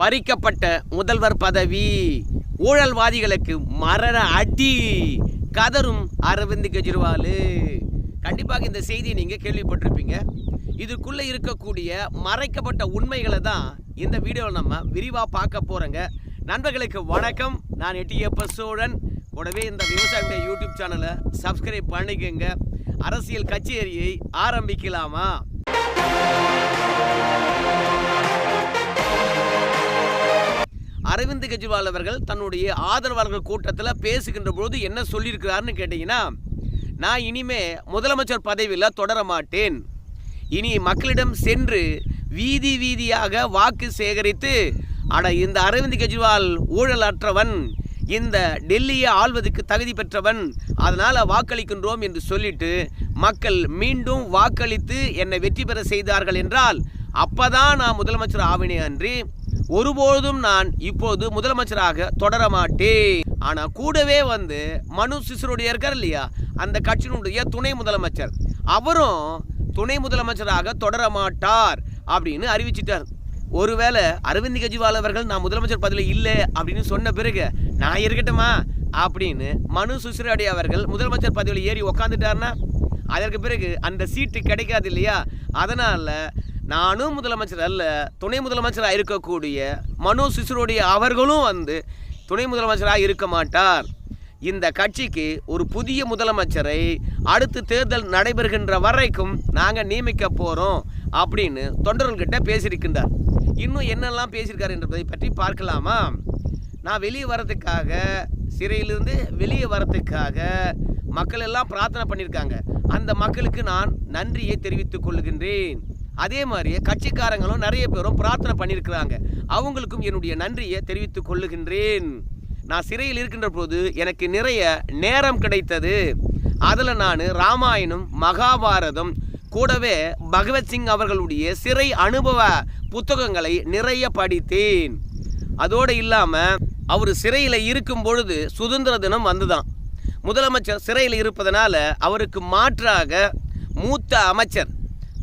பறிக்கப்பட்ட முதல்வர் பதவி. ஊழல்வாதிகளுக்கு மரண அடி. கதரும் அரவிந்த் கெஜ்ரிவால். கண்டிப்பாக இந்த செய்தியை நீங்கள் கேள்விப்பட்டிருப்பீங்க. இதுக்குள்ளே இருக்கக்கூடிய மறைக்கப்பட்ட உண்மைகளை தான் இந்த வீடியோவில் நம்ம விரிவாக பார்க்க போகிறோங்க நண்பர்களுக்கு வணக்கம். நான் எட்டியப்ப சோழன். கூடவே இந்த விவசாயியுடைய யூடியூப் சேனலை சப்ஸ்கிரைப் பண்ணிக்கோங்க. அரசியல் கச்சேரியை ஆரம்பிக்கலாமா? அரவிந்த் கெஜ்ரிவால் அவர்கள் தன்னுடைய ஆதரவாளர்கள் கூட்டத்தில் பேசுகின்ற பொழுது என்ன சொல்லியிருக்கிறாருன்னு கேட்டிங்கன்னா நான் இனிமே முதலமைச்சர் பதவியில் தொடர மாட்டேன். இனி மக்களிடம் சென்று வீதி வீதியாக வாக்கு சேகரித்து அட இந்த அரவிந்த் கெஜ்ரிவால் ஊழலற்றவன் இந்த டெல்லியை ஆள்வதற்கு தகுதி பெற்றவன் அதனால் வாக்களிக்கின்றோம் என்று சொல்லிட்டு மக்கள் மீண்டும் வாக்களித்து என்னை வெற்றி பெற செய்தார்கள் என்றால் அப்பதான் நான் முதலமைச்சர் ஆவினே அன்றி ஒருபோதும் நான் இப்போது முதலமைச்சராக தொடர மாட்டேன். ஆனா கூடவே வந்து மனு சிசருடைய இருக்கார் இல்லையா? அந்த கட்சியினுடைய துணை முதலமைச்சர். அவரும் துணை முதலமைச்சராக தொடர மாட்டார் அப்படின்னு அறிவிச்சிட்டார். ஒருவேளை அரவிந்த் கெஜ்ரிவால் அவர்கள் நான் முதலமைச்சர் பதவியில் இல்லை அப்படின்னு சொன்ன பிறகு நான் இருக்கட்டுமா? அப்படின்னு மனு சிசோடி அவர்கள் முதலமைச்சர் பதவியில் ஏறி உக்காந்துட்டார்னா அதற்கு பிறகு அந்த சீட்டு கிடைக்காது இல்லையா? அதனால் நானும் முதலமைச்சர் அல்ல துணை முதலமைச்சராக இருக்கக்கூடிய மனு சிசுரோடைய அவர்களும் வந்து துணை முதலமைச்சராக இருக்க மாட்டார். இந்த கட்சிக்கு ஒரு புதிய முதலமைச்சரை அடுத்து தேர்தல் நடைபெறுகின்ற வரைக்கும் நாங்கள் நியமிக்க போகிறோம் அப்படின்னு தொண்டர்கள்கிட்ட பேசியிருக்கின்றார். இன்னும் என்னெல்லாம் பேசியிருக்காரு என்பதை பற்றி பார்க்கலாமா? நான் வெளியே வரதுக்காக சிறையிலிருந்து வெளியே வரத்துக்காக மக்கள் எல்லாம் பிரார்த்தனை பண்ணியிருக்காங்க. அந்த மக்களுக்கு நான் நன்றியை தெரிவித்துக் கொள்கின்றேன். அதே மாதிரியே கட்சிக்காரங்களும் நிறைய பேரும் பிரார்த்தனை பண்ணியிருக்கிறாங்க. அவங்களுக்கும் என்னுடைய நன்றியை தெரிவித்துக் கொள்ளுகின்றேன். நான் சிறையில் இருக்கின்ற போது எனக்கு நிறைய நேரம் கிடைத்தது. அதில் நான் ராமாயணம் மகாபாரதம் கூடவே பகவத்சிங் அவர்களுடைய சிறை அனுபவ புத்தகங்களை நிறைய படித்தேன். அதோடு இல்லாமல் அவர் சிறையில் இருக்கும் பொழுது சுதந்திர தினம் வந்துதான். முதலமைச்சர் சிறையில் இருப்பதனால அவருக்கு மாற்றாக மூத்த அமைச்சர்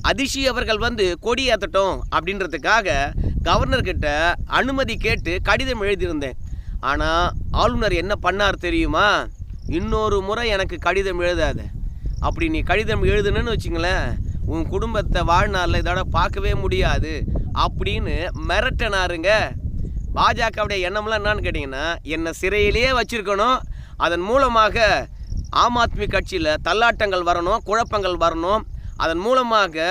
அதிஷி அவர்கள் வந்து கொடி ஏற்றட்டும் அப்படின்றதுக்காக கவர்னர்கிட்ட அனுமதி கேட்டு கடிதம் எழுதியிருந்தேன். ஆனால் ஆளுநர் என்ன பண்ணார் தெரியுமா? இன்னொரு முறை எனக்கு கடிதம் எழுதாத. அப்படி நீ கடிதம் எழுதுனன்னு வச்சுங்களேன் உன் குடும்பத்தை வாழ்நாளில் இதோட பார்க்கவே முடியாது அப்படின்னு மிரட்டினாருங்க. பாஜகவுடைய எண்ணம்லாம் என்னான்னு கேட்டிங்கன்னா என்னை சிறையிலேயே வச்சிருக்கணும். அதன் மூலமாக ஆம் ஆத்மி கட்சியில் தள்ளாட்டங்கள் வரணும் குழப்பங்கள் வரணும். அதன் மூலமாக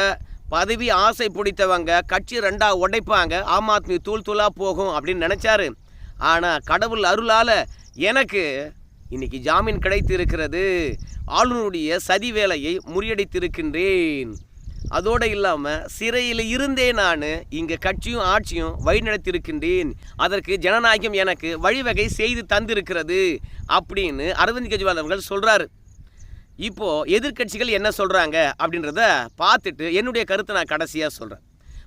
பதவி ஆசை பிடித்தவங்க கட்சி ரெண்டா உடைப்பாங்க ஆம் ஆத்மி தூள் தூளாக போகும் அப்படின்னு நினச்சாரு. ஆனால் கடவுள் அருளால் எனக்கு இன்னைக்கு ஜாமீன் கிடைத்து இருக்கிறது ஆளுநருடைய சதி வேலையை முறியடித்திருக்கின்றேன். அதோடு இல்லாமல் சிறையில் இருந்தே நான் இங்கே கட்சியும் ஆட்சியும் வழிநடத்தியிருக்கின்றேன். அதற்கு ஜனநாயகம் எனக்கு வழிவகை செய்து தந்திருக்கிறது அப்படின்னு அரவிந்த் கெஜ்ரிவால் அவர்கள் சொல்கிறாரு இப்போ எதிர்க்கட்சிகள் என்ன சொல்கிறாங்க அப்படின்றத பார்த்துட்டு என்னுடைய கருத்தை நான் கடைசியாக சொல்கிறேன்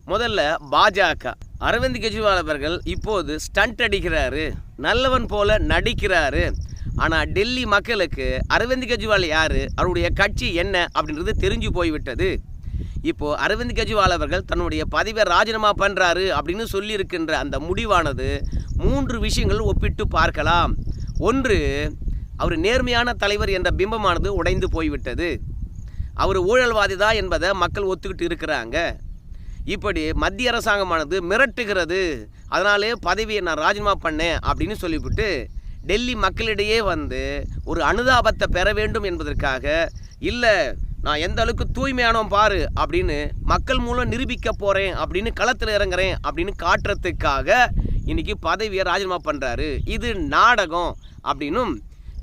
முதல்ல பாஜக. அரவிந்த் கெஜ்ரிவால் அவர்கள் இப்போது ஸ்டண்ட் அடிக்கிறாரு. நல்லவன் போல நடிக்கிறாரு. ஆனால் டெல்லி மக்களுக்கு அரவிந்த் கெஜ்ரிவால் யார்? அவருடைய கட்சி என்ன அப்படின்றது தெரிஞ்சு போய்விட்டது. இப்போ அரவிந்த் கெஜ்ரிவால் அவர்கள் தன்னுடைய பதவியை ராஜினாமா பண்ணுறாரு அப்படின்னு சொல்லியிருக்கின்ற அந்த முடிவானது மூன்று விஷயங்கள் ஒப்பிட்டு பார்க்கலாம். ஒன்று அவர் நேர்மையான தலைவர் என்ற பிம்பமானது உடைந்து போய்விட்டது. அவர் ஊழல்வாதிதா என்பதை மக்கள் ஒத்துக்கிட்டு இருக்கிறாங்க. இப்படி மத்திய அரசாங்கமானது மிரட்டுகிறது. அதனாலே பதவியை நான் ராஜினாமா பண்ணேன் அப்படின்னு சொல்லிவிட்டு டெல்லி மக்களிடையே வந்து ஒரு அனுதாபத்தை பெற வேண்டும் என்பதற்காக இல்லை நான் எந்த அளவுக்கு தூய்மையானவன் பாரு அப்படின்னு மக்கள் மூலம் நிரூபிக்க போகிறேன் அப்படின்னு களத்தில் இறங்குறேன் அப்படின்னு காட்டுறதுக்காக இன்றைக்கி பதவியை ராஜினாமா பண்ணுறாரு இது நாடகம் அப்படின்னும்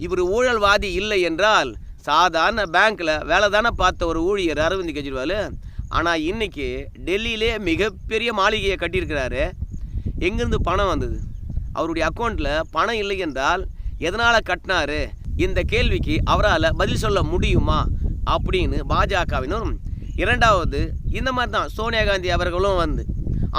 இவர் ஊழல்வாதி இல்லை என்றால் சாதாரண பேங்க்கில் வேலை தானே பார்த்த ஒரு ஊழியர் அரவிந்த் கெஜ்ரிவால். ஆனால் இன்றைக்கி டெல்லியிலே மிகப்பெரிய மாளிகையை கட்டியிருக்கிறாரு. எங்கேருந்து பணம் வந்தது? அவருடைய அக்கௌண்ட்டில் பணம் இல்லை என்றால் எதனால் கட்டினாரு? இந்த கேள்விக்கு அவரால் பதில் சொல்ல முடியுமா? அப்படின்னு பாஜகவினரும் இரண்டாவது இந்த மாதிரி தான் சோனியா காந்தி அவர்களும் வந்து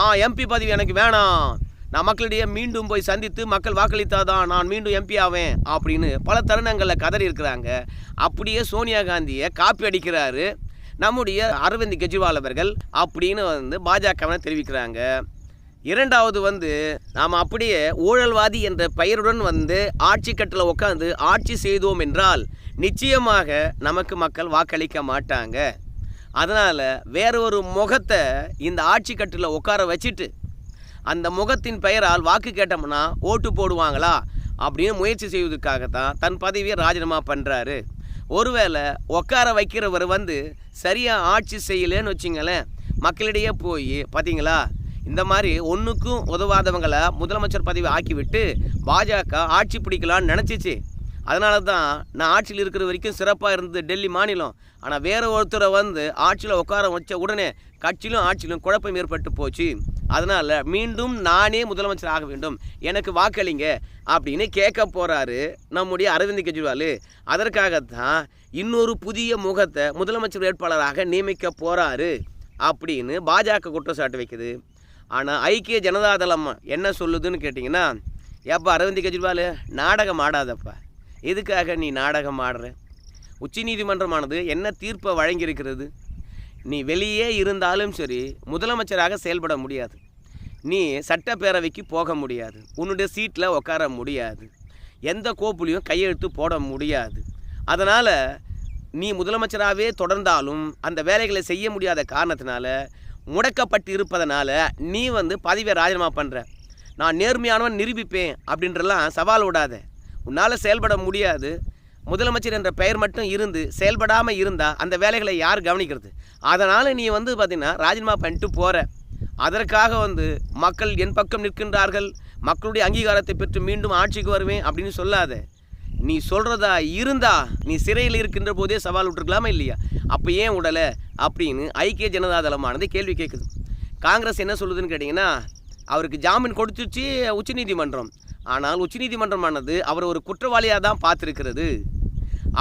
ஆ எம்பி பதவி எனக்கு வேணாம். நான் மக்களிடையே மீண்டும் போய் சந்தித்து மக்கள் வாக்களித்தாதான் நான் மீண்டும் எம்பி ஆவேன் அப்படின்னு பல தருணங்களில் கதறி இருக்கிறாங்க அப்படியே சோனியா காந்தியை காப்பி அடிக்கிறாரு. நம்முடைய அரவிந்த் கெஜ்ரிவால் அவர்கள் அப்படின்னு வந்து பாஜகவினர் தெரிவிக்கிறாங்க. இரண்டாவது வந்து நாம் அப்படியே ஊழல்வாதி என்ற பெயருடன் வந்து ஆட்சி கட்டில் உட்காந்து ஆட்சி செய்தோம் என்றால் நிச்சயமாக நமக்கு மக்கள் வாக்களிக்க மாட்டாங்க. அதனால் வேற ஒரு முகத்தை இந்த ஆட்சி கட்டில் உட்கார வச்சுட்டு அந்த முகத்தின் பெயரால் வாக்கு கேட்டோம்னா ஓட்டு போடுவாங்களா? அப்படின்னு முயற்சி செய்வதற்காகத்தான் தன் பதவியை ராஜினாமா பண்ணுறாரு ஒருவேளை உட்கார வைக்கிறவர் வந்து சரியாக ஆட்சி செய்யலைன்னு வச்சிங்களேன் மக்களிடையே போய் பார்த்தீங்களா இந்த மாதிரி ஒன்றுக்கும் உதவாதவங்களை முதலமைச்சர் பதவி ஆக்கிவிட்டு பாஜக ஆட்சி பிடிக்கலான்னு நினச்சிச்சு. அதனால தான் நான் ஆட்சியில் இருக்கிற வரைக்கும் சிறப்பாக இருந்தது டெல்லி மாநிலம். ஆனால் வேறு ஒருத்தரை வந்து ஆட்சியில் உட்கார வச்ச உடனே கட்சியிலும் ஆட்சியிலும் குழப்பம் ஏற்பட்டு போச்சு. அதனால் மீண்டும் நானே முதலமைச்சர் ஆக வேண்டும். எனக்கு வாக்களிங்க அப்படின்னு கேட்க போகிறாரு நம்முடைய அரவிந்த் கெஜ்ரிவால். அதற்காகத்தான் இன்னொரு புதிய முகத்தை முதலமைச்சர் வேட்பாளராக நியமிக்க போகிறாரு அப்படின்னு பாஜக குற்றச்சாட்டு வைக்குது. ஆனால் ஐக்கிய ஜனதாதளம் என்ன சொல்லுதுன்னு கேட்டிங்கன்னா ஏப்பா அரவிந்த் கெஜ்ரிவால் நாடகம் ஆடாதப்பா. எதுக்காக நீ நாடகம் ஆடுற? உச்சநீதிமன்றமானது என்ன தீர்ப்பை வழங்கியிருக்கிறது? நீ வெளியே இருந்தாலும் சரி முதலமைச்சராக செயல்பட முடியாது. நீ சட்டப்பேரவைக்கு போக முடியாது. உன்னுடைய சீட்டில் உட்கார முடியாது. எந்த கோப்புலையும் கையெழுத்து போட முடியாது. அதனால் நீ முதலமைச்சராகவே தொடர்ந்தாலும் அந்த வேலைகளை செய்ய முடியாத காரணத்தினால முடக்கப்பட்டு இருப்பதனால நீ வந்து பதவியை ராஜினாமா பண்ணுற நான் நேர்மையானவன் நிரூபிப்பேன் அப்படின்றலாம் சவால் விடாத. உன்னால் செயல்பட முடியாது. முதலமைச்சர் என்ற பெயர் மட்டும் இருந்து செயல்படாமல் இருந்தால் அந்த வேலைகளை யார் கவனிக்கிறது? அதனால் நீ வந்து பார்த்தீங்கன்னா ராஜினாமா பண்ணிட்டு போகிற அதற்காக வந்து மக்கள் என் பக்கம் நிற்கின்றார்கள். மக்களுடைய அங்கீகாரத்தை பெற்று மீண்டும் ஆட்சிக்கு வருவேன் அப்படின்னு சொல்லாத. நீ சொல்கிறதா இருந்தா நீ சிறையில் இருக்கின்ற போதே சவால் விட்டுருக்கலாமா இல்லையா? அப்போ ஏன் விடலை அப்படின்னு ஐக்கிய ஜனதா தளமானது கேள்வி கேட்குது காங்கிரஸ் என்ன சொல்லுதுன்னு கேட்டிங்கன்னா அவருக்கு ஜாமீன் கொடுத்துச்சு உச்சநீதிமன்றம். ஆனால் உச்சநீதிமன்றமானது அவர் ஒரு குற்றவாளியாக தான் பார்த்துருக்கிறது.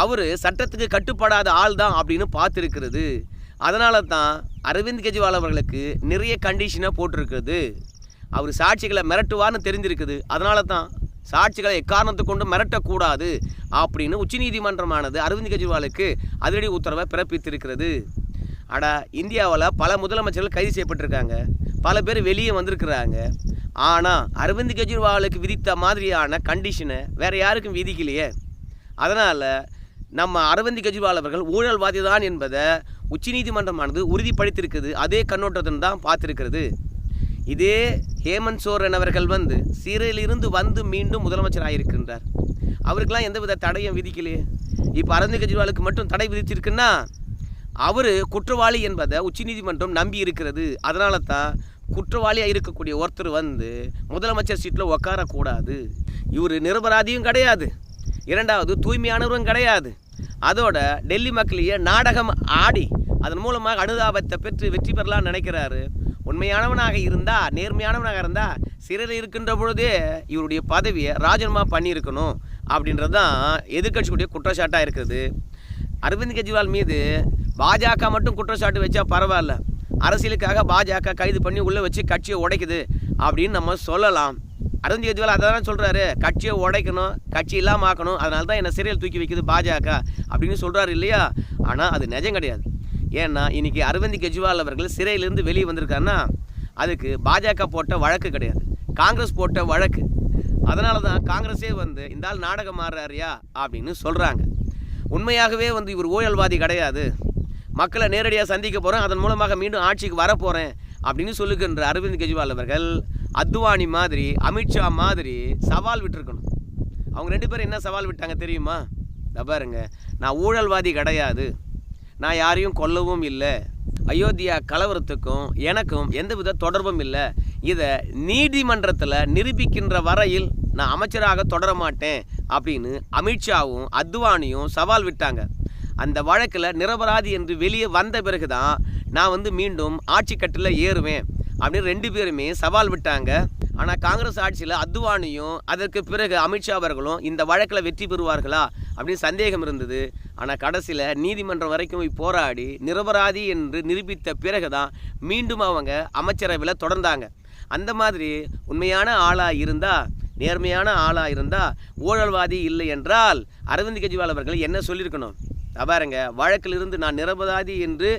அவர் சட்டத்துக்கு கட்டுப்படாத ஆள் தான் அப்படின்னு பார்த்துருக்கிறது. அதனால தான் அரவிந்த் கெஜ்ரிவால் அவர்களுக்கு நிறைய கண்டிஷனை போட்டிருக்கிறது. அவர் சாட்சிகளை மிரட்டுவார்னு தெரிஞ்சிருக்குது. அதனால தான் சாட்சிகளை எக்காரணத்தை கொண்டு மிரட்டக்கூடாது அப்படின்னு உச்சநீதிமன்றமானது அரவிந்த் கெஜ்ரிவாலுக்கு அதிரடி உத்தரவை பிறப்பித்திருக்கிறது. அடா இந்தியாவில் பல முதலமைச்சர்கள் கைது செய்யப்பட்டிருக்காங்க. பல பேர் வெளியே வந்திருக்கிறாங்க. ஆனால் அரவிந்த் கெஜ்ரிவாலுக்கு விதித்த மாதிரியான கண்டிஷனை வேறு யாருக்கும் விதிக்கலையே. அதனால் நம்ம அரவிந்த் கெஜ்ரிவால் அவர்கள் ஊழல்வாதி தான் என்பதை உச்சநீதிமன்றமானது உறுதிப்படுத்தியிருக்குது. அதே கண்ணோட்டத்தின் தான் பார்த்துருக்கிறது. இதே ஹேமந்த் சோரன் அவர்கள் வந்து சிறையிலிருந்து வந்து மீண்டும் முதலமைச்சர் ஆகியிருக்கின்றார் அவருக்கெல்லாம் எந்தவித தடையும் விதிக்கலையே. இப்போ அரவிந்த் கெஜ்ரிவாலுக்கு மட்டும் தடை விதிச்சிருக்குன்னா அவர் குற்றவாளி என்பதை உச்சநீதிமன்றம் நம்பி இருக்கிறது. அதனால தான் குற்றவாளியாக இருக்கக்கூடிய ஒருத்தர் வந்து முதலமைச்சர் சீட்டில் உட்காரக்கூடாது இவர் நிரபராதியும் கிடையாது. இரண்டாவது தூய்மையானவரும் கிடையாது. அதோட டெல்லி மக்களையே நாடகம் ஆடி அதன் மூலமாக அனுதாபத்தை பெற்று வெற்றி பெறலாம்னு நினைக்கிறாரு. உண்மையானவனாக இருந்தா நேர்மையானவனாக இருந்தா சிறையில் இருக்கின்ற பொழுதே இவருடைய பதவியை ராஜினாமா பண்ணியிருக்கணும் அப்படின்றது தான் எதிர்கட்சியுடைய குற்றச்சாட்டாக இருக்குது. அரவிந்த் கெஜ்ரிவால் மீது பாஜக மட்டும் குற்றச்சாட்டு வச்சா பரவாயில்ல. அரசியலுக்காக பாஜக கைது பண்ணி உள்ளே வச்சு கட்சியை உடைக்குது அப்படின்னு நம்ம சொல்லலாம். அரவிந்த் கெஜ்ரிவால் அதை தான் சொல்கிறாரு கட்சியை உடைக்கணும் கட்சி இல்லாமல் ஆக்கணும் அதனால தான் என்னை சிறையில் தூக்கி வைக்குது பாஜக அப்படின்னு சொல்கிறாரு இல்லையா? ஆனால் அது நிஜம் கிடையாது. ஏன்னா இன்றைக்கி அரவிந்த் கெஜ்ரிவால் அவர்கள் சிறையிலேருந்து வெளியே வந்திருக்காருன்னா அதுக்கு பாஜக போட்ட வழக்கு கிடையாது. காங்கிரஸ் போட்ட வழக்கு. அதனால தான் காங்கிரஸே வந்து இந்த ஆள் நாடகம் மாறுறாரியா அப்படின்னு சொல்கிறாங்க உண்மையாகவே வந்து இவர் ஊழல்வாதி கிடையாது. மக்களை நேரடியாக சந்திக்க போகிறேன் அதன் மூலமாக மீண்டும் ஆட்சிக்கு வரப்போகிறேன் அப்படின்னு சொல்லுகின்ற அரவிந்த் கெஜ்ரிவால் அவர்கள் அத்வானி மாதிரி அமித்ஷா மாதிரி சவால் விட்டுருக்கணும். அவங்க ரெண்டு பேரும் என்ன சவால் விட்டாங்க தெரியுமா? இதோ பாருங்க நான் ஊழல்வாதி கிடையாது. நான் யாரையும் கொல்லவும் இல்லை. அயோத்தியா கலவரத்துக்கும் எனக்கும் எந்தவித தொடர்பும் இல்லை. இதை நீதிமன்றத்தில் நிரூபிக்கின்ற வரையில் நான் அமைச்சராக தொடர மாட்டேன் அப்படின்னு அமித்ஷாவும் அத்வானியும் சவால் விட்டாங்க. அந்த வழக்கில் நிரபராதி என்று வெளியே வந்த பிறகு தான் நான் வந்து மீண்டும் ஆட்சி கட்டில் ஏறுவேன். அப்படின்னு ரெண்டு பேருமே சவால் விட்டாங்க. ஆனால் காங்கிரஸ் ஆட்சியில் அத்வானியும் அதற்கு பிறகு அமித்ஷா அவர்களும் இந்த வழக்கில் வெற்றி பெறுவார்களா அப்படின்னு சந்தேகம் இருந்தது. ஆனால் கடைசியில் நீதிமன்றம் வரைக்கும் போராடி நிரபராதி என்று நிரூபித்த பிறகு தான் மீண்டும் அவங்க அமைச்சரவையில் தொடர்ந்தாங்க. அந்த மாதிரி உண்மையான ஆளாக இருந்தால் நேர்மையான ஆளாக இருந்தால் ஊழல்வாதி இல்லை என்றால் அரவிந்த் கெஜ்ரிவால் அவர்கள் என்ன சொல்லியிருக்கணும்? பாருங்க வழக்கிலிருந்து நான் நிரபராதி என்று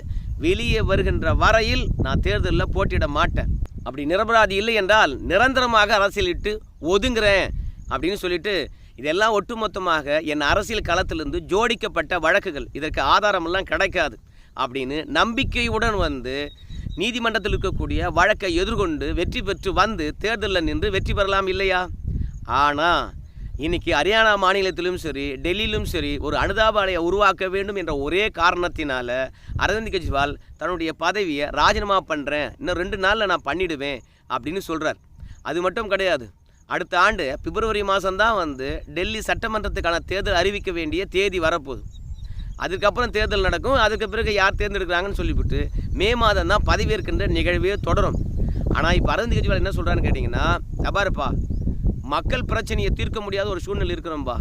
வெளியே வருகின்ற வரையில் நான் தேர்தலில் போட்டியிட மாட்டேன். அப்படி நிரபராதி இல்லை என்றால் நிரந்தரமாக அரசியலிட்டு ஒதுங்குறேன் அப்படின்னு சொல்லிட்டு இதெல்லாம் ஒட்டுமொத்தமாக என் அரசியல் களத்திலிருந்து ஜோடிக்கப்பட்ட வழக்குகள். இதற்கு ஆதாரமெல்லாம் கிடைக்காது அப்படின்னு நம்பிக்கையுடன் வந்து நீதிமன்றத்தில் இருக்கக்கூடிய வழக்கை எதிர்கொண்டு வெற்றி பெற்று வந்து தேர்தலில் நின்று வெற்றி பெறலாம் இல்லையா? ஆனால் இன்னைக்கு ஹரியானா மாநிலத்திலும் சரி டெல்லியிலும் சரி ஒரு அனுதாபாலையை உருவாக்க வேண்டும் என்ற ஒரே காரணத்தினால அரவிந்த் கெஜ்ரிவால் தன்னுடைய பதவியை ராஜினாமா பண்ணுறேன் இன்னும் ரெண்டு நாளில் நான் பண்ணிடுவேன் அப்படின்னு சொல்கிறார் அது மட்டும் கிடையாது. அடுத்த ஆண்டு பிப்ரவரி மாதம்தான் வந்து டெல்லி சட்டமன்றத்துக்கான தேர்தல் அறிவிக்க வேண்டிய தேதி வரப்போகுது. அதுக்கப்புறம் தேர்தல் நடக்கும். அதுக்கு பிறகு யார் தேர்ந்தெடுக்கிறாங்கன்னு சொல்லிவிட்டு மே மாதம் தான் பதவியேற்கின்ற நிகழ்வே தொடரும். ஆனால் இப்போ அரவிந்த் கெஜ்ரிவால் என்ன சொல்கிறான்னு கேட்டிங்கன்னா தபாருப்பா மக்கள் பிரச்சனையை தீர்க்க முடியாத ஒரு சூழ்நிலை இருக்கிறோம்பா.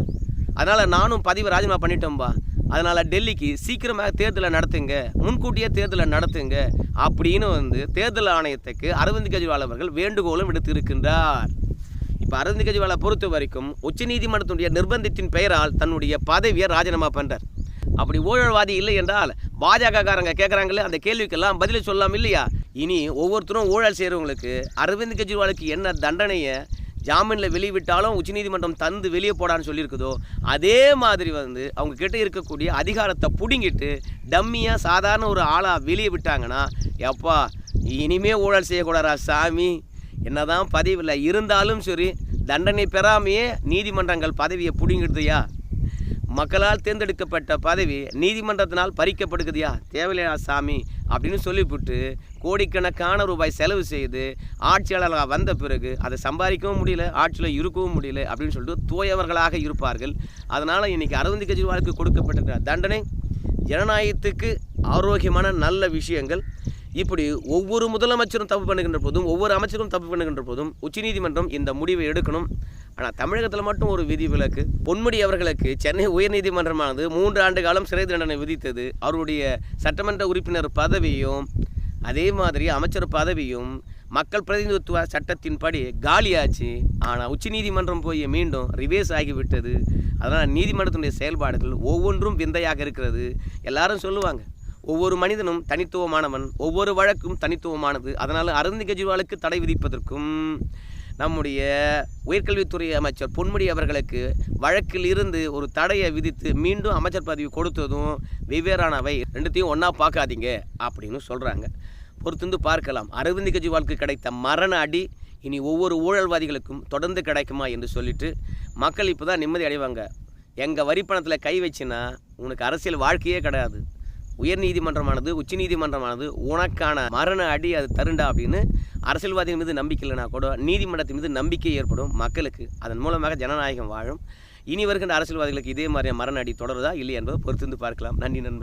அதனால் நானும் பதிவு ராஜினாமா பண்ணிட்டோம்பா. அதனால் டெல்லிக்கு சீக்கிரமாக தேர்தலை நடத்துங்க. முன்கூட்டியே தேர்தலை நடத்துங்க. அப்படின்னு வந்து தேர்தல் ஆணையத்துக்கு அரவிந்த் கெஜ்ரிவால் அவர்கள் வேண்டுகோளும் விடுத்திருக்கின்றார் இப்போ அரவிந்த் கெஜ்ரிவாலை பொறுத்த வரைக்கும் உச்சநீதிமன்றத்துடைய நிர்பந்தத்தின் பெயரால் தன்னுடைய பதவியை ராஜினாமா பண்ணுறார் அப்படி ஊழல்வாதி இல்லை என்றால் பாஜகக்காரங்க கேட்குறாங்களே அந்த கேள்விக்கெல்லாம் பதிலை சொல்லலாம் இல்லையா? இனி ஒவ்வொருத்தரும் ஊழல் செய்கிறவங்களுக்கு அரவிந்த் கெஜ்ரிவாலுக்கு என்ன தண்டனையை ஜாமீனில் வெளிவிட்டாலும் உச்சநீதிமன்றம் தந்து வெளியே போடான்னு சொல்லியிருக்குதோ அதே மாதிரி வந்து அவங்க கிட்ட இருக்கக்கூடிய அதிகாரத்தை பிடுங்கிட்டு டம்மியாக சாதாரண ஒரு ஆளாக வெளியே விட்டாங்கன்னா எப்பா இனிமே ஊழல் செய்யக்கூடாதா சாமி. என்னதான் பதவியில் இருந்தாலும் சரி தண்டனை பெறாமையே நீதிமன்றங்கள் பதவியை பிடுங்கிடுதுயா? மக்களால் தேர்ந்தெடுக்கப்பட்ட பதவி நீதிமன்றத்தினால் பறிக்கப்படுகுதியா தேவையில்லையா சாமி? அப்படின்னு சொல்லிவிட்டு கோடிக்கணக்கான ரூபாய் செலவு செய்து ஆட்சியாளர்களாக வந்த பிறகு அதை சம்பாதிக்கவும் முடியல ஆட்சியில் இருக்கவும் முடியல அப்படின்னு சொல்லிட்டு தூயவர்களாக இருப்பார்கள். அதனால் இன்றைக்கி அரவிந்த் கெஜ்ரிவாலுக்கு கொடுக்கப்பட்டிருக்கிற தண்டனை ஜனநாயகத்துக்கு ஆரோக்கியமான நல்ல விஷயங்கள். இப்படி ஒவ்வொரு முதலமைச்சரும் தப்பு பண்ணுகின்ற போதும் ஒவ்வொரு அமைச்சரும் தப்பு பண்ணுகின்ற போதும் உச்சநீதிமன்றம் இந்த முடிவை எடுக்கணும். ஆனால் தமிழகத்தில் மட்டும் ஒரு விதி விலக்கு பொன்முடி அவர்களுக்கு சென்னை உயர்நீதிமன்றமானது மூன்று ஆண்டு காலம் சிறை தண்டனை விதித்தது. அவருடைய சட்டமன்ற உறுப்பினர் பதவியும் அதே மாதிரி அமைச்சர் பதவியும் மக்கள் பிரதிநிதித்துவ சட்டத்தின்படி காலியாச்சு. ஆனால் உச்சநீதிமன்றம் போய் மீண்டும் ரிவேஸ் ஆகிவிட்டது. அதனால் நீதிமன்றத்தினுடைய செயல்பாடுகள் ஒவ்வொன்றும் விந்தையாக இருக்கிறது. எல்லாரும் சொல்லுவாங்க ஒவ்வொரு மனிதனும் தனித்துவமானவன் ஒவ்வொரு வழக்கும் தனித்துவமானது. அதனால் அரவிந்த் கெஜ்ரிவாலுக்கு தடை விதிப்பதற்கும் நம்முடைய உயர்கல்வித்துறை அமைச்சர் பொன்முடி அவர்களுக்கு வழக்கில் இருந்து ஒரு தடையை விதித்து மீண்டும் அமைச்சர் பதவி கொடுத்ததும் வெவ்வேறானவை ரெண்டுத்தையும் ஒன்றா பார்க்காதீங்க அப்படின்னு சொல்கிறாங்க பொறுத்திருந்து பார்க்கலாம். அரவிந்த் கெஜ்ரிவாலுக்கு கிடைத்த மரண அடி இனி ஒவ்வொரு ஊழல்வாதிகளுக்கும் தொடர்ந்து கிடைக்குமா என்று சொல்லிட்டு மக்கள் இப்போ தான் நிம்மதி அடைவாங்க. எங்கள் வரிப்பணத்தில் கை வச்சுன்னா உனக்கு அரசியல் வாழ்க்கையே கிடையாது. உயர் நீதிமன்றமானது உச்ச நீதிமன்றமானது உனக்கான மரண அடி அது தருண்டா அப்படின்னு அரசியல்வாதிகள் மீது நம்பிக்கை இல்லைனா கூட நீதிமன்றத்தின் மீது நம்பிக்கை ஏற்படும் மக்களுக்கு. அதன் மூலமாக ஜனநாயகம் வாழும். இனி வருகின்ற அரசியல்வாதிகளுக்கு இதே மாதிரியான மரண அடி தொடருதா இல்லை என்பதை பொறுத்திருந்து பார்க்கலாம். நன்றி நண்பர்கள்.